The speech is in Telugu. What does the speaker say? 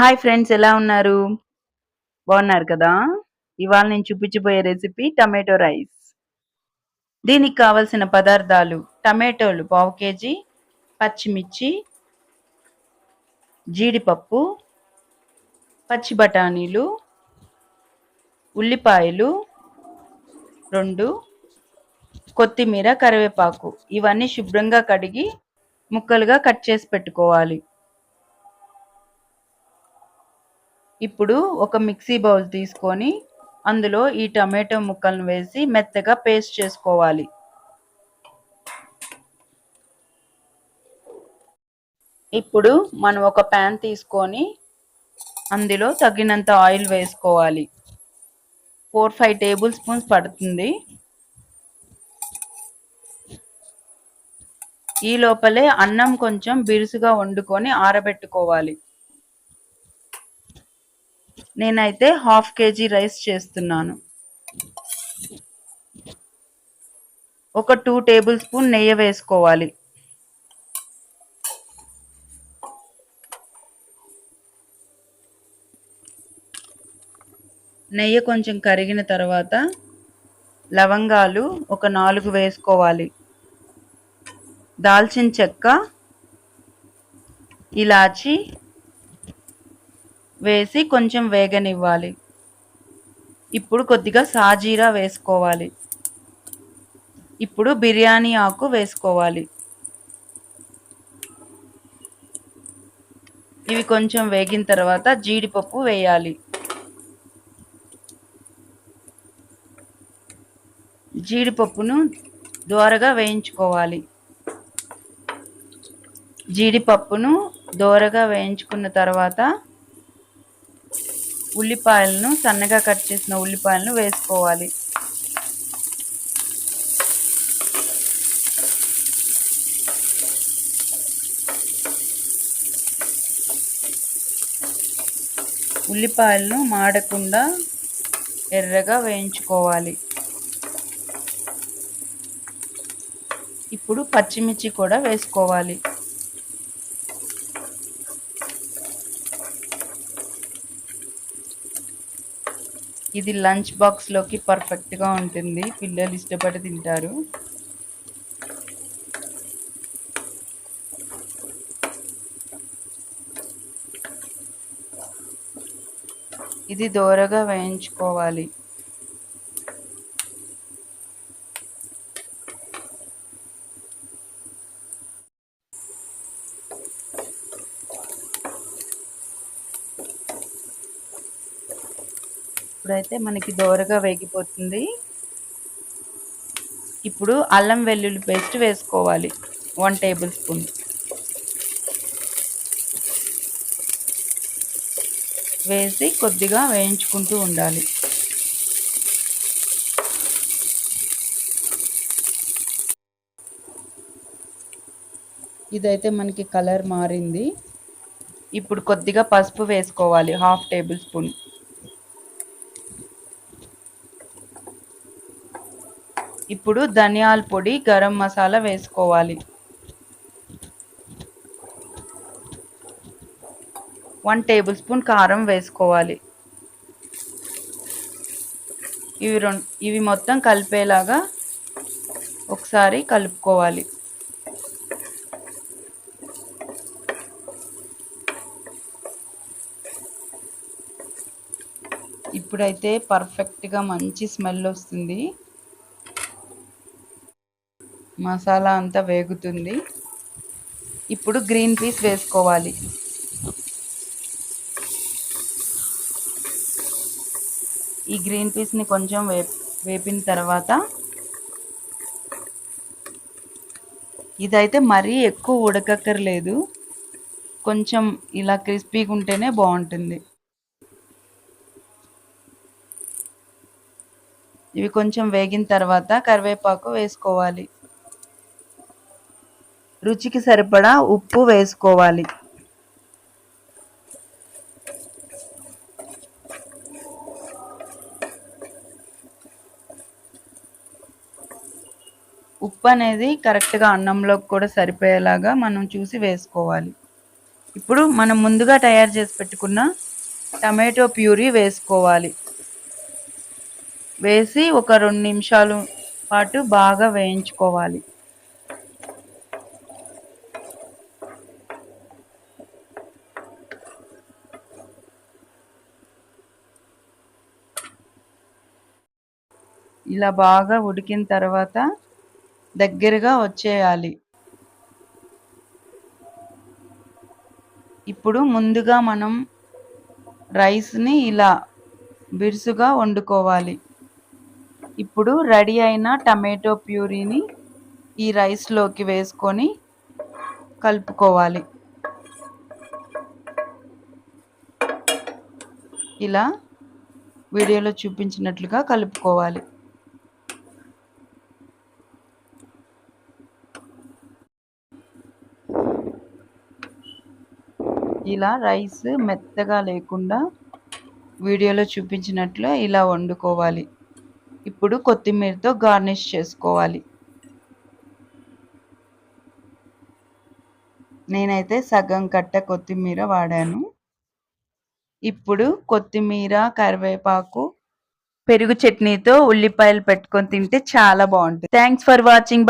హాయ్ ఫ్రెండ్స్ ఎలా ఉన్నారు? బాగున్నారు కదా? ఇవాళ నేను చూపించబోయే రెసిపీ టమాటో రైస్ దీనికి కావలసిన పదార్థాలు టమాటోలు పావు కేజీ పచ్చిమిర్చి జీడిపప్పు పచ్చి బఠానీలు ఉల్లిపాయలు రెండు కొత్తిమీర కరివేపాకు. ఇవన్నీ శుభ్రంగా కడిగి ముక్కలుగా కట్ చేసి పెట్టుకోవాలి. ఇప్పుడు ఒక మిక్సీ బౌల్ తీసుకొని అందులో ఈ టమాటో ముక్కలను వేసి మెత్తగా పేస్ట్ చేసుకోవాలి. ఇప్పుడు మనం ఒక ప్యాన్ తీసుకొని అందులో తగినంత ఆయిల్ వేసుకోవాలి. ఫోర్ ఫైవ్ టేబుల్ స్పూన్స్ పడుతుంది. ఈ లోపలే అన్నం కొంచెం బిరుసుగా వండుకొని ఆరబెట్టుకోవాలి. నేనైతే హాఫ్ కేజీ రైస్ చేస్తున్నాను. ఒక టూ టేబుల్ స్పూన్ నెయ్యి వేసుకోవాలి. నెయ్యి కొంచెం కరిగిన తర్వాత లవంగాలు ఒక నాలుగు వేసుకోవాలి. దాల్చిన చెక్క ఇలాచి వేసి కొంచెం వేగనివ్వాలి. ఇప్పుడు కొద్దిగా సాజీరా వేసుకోవాలి. ఇప్పుడు బిర్యానీ ఆకు వేసుకోవాలి. ఇవి కొంచెం వేగిన తర్వాత జీడిపప్పు వేయాలి. జీడిపప్పును దోరగా వేయించుకోవాలి. జీడిపప్పును దోరగా వేయించుకున్న తర్వాత ఉల్లిపాయలను సన్నగా కట్ చేసిన ఉల్లిపాయలను వేసుకోవాలి. ఉల్లిపాయలను మాడకుండా ఎర్రగా వేయించుకోవాలి. ఇప్పుడు పచ్చిమిర్చి కూడా వేసుకోవాలి. ఇది లంచ్ బాక్స్లోకి పర్ఫెక్ట్గా ఉంటుంది. పిల్లలు ఇష్టపడి తింటారు. ఇది దోరగా వేయించుకోవాలి. ఇప్పుడైతే మనకి దోరగా వేగిపోతుంది. ఇప్పుడు అల్లం వెల్లుల్లి పేస్ట్ వేసుకోవాలి. One tablespoon. వేసి కొద్దిగా వేయించుకుంటూ ఉండాలి. ఇదైతే మనకి కలర్ మారింది. ఇప్పుడు కొద్దిగా పసుపు వేసుకోవాలి. Half tablespoon. ఇప్పుడు ధనియాల పొడి గరం మసాలా వేసుకోవాలి. వన్ టేబుల్ స్పూన్ కారం వేసుకోవాలి. ఇవి రెండు ఇవి మొత్తం కలిపేలాగా ఒకసారి కలుపుకోవాలి. ఇప్పుడైతే పర్ఫెక్ట్గా మంచి స్మెల్ వస్తుంది. మసాలా అంతా వేగుతుంది. ఇప్పుడు గ్రీన్ పీస్ వేసుకోవాలి. ఈ గ్రీన్ పీస్ని కొంచెం వే వేపిన తర్వాత ఇదైతే మరీ ఎక్కువ ఉడకక్కర్లేదు. కొంచెం ఇలా క్రిస్పీగా ఉంటేనే బాగుంటుంది. ఇవి కొంచెం వేగిన తర్వాత కరివేపాకు వేసుకోవాలి. రుచికి సరిపడా ఉప్పు వేసుకోవాలి. ఉప్పు అనేది కరెక్ట్గా అన్నంలోకి కూడా సరిపోయేలాగా మనం చూసి వేసుకోవాలి. ఇప్పుడు మనం ముందుగా తయారు చేసి పెట్టుకున్న టమాటో ప్యూరీ వేసుకోవాలి. వేసి ఒక రెండు నిమిషాలు పాటు బాగా వేయించుకోవాలి. ఇలా బాగా ఉడికిన తర్వాత దగ్గరగా వచ్చేయాలి. ఇప్పుడు ముందుగా మనం రైస్ని ఇలా బిరుసుగా వండుకోవాలి. ఇప్పుడు రెడీ అయిన టమాటో ప్యూరీని ఈ రైస్లోకి వేసుకొని కలుపుకోవాలి. ఇలా వీడియోలో చూపించినట్లుగా కలుపుకోవాలి. ఇలా రైస్ మెత్తగా లేకుండా వీడియోలో చూపించినట్లు ఇలా వండుకోవాలి. ఇప్పుడు కొత్తిమీరతో గార్నిష్ చేసుకోవాలి. నేనైతే సగం కట్ట కొత్తిమీర వాడాను. ఇప్పుడు కొత్తిమీర కరివేపాకు పెరుగు చట్నీతో ఉల్లిపాయలు పెట్టుకొని తింటే చాలా బాగుంటుంది. Thanks for watching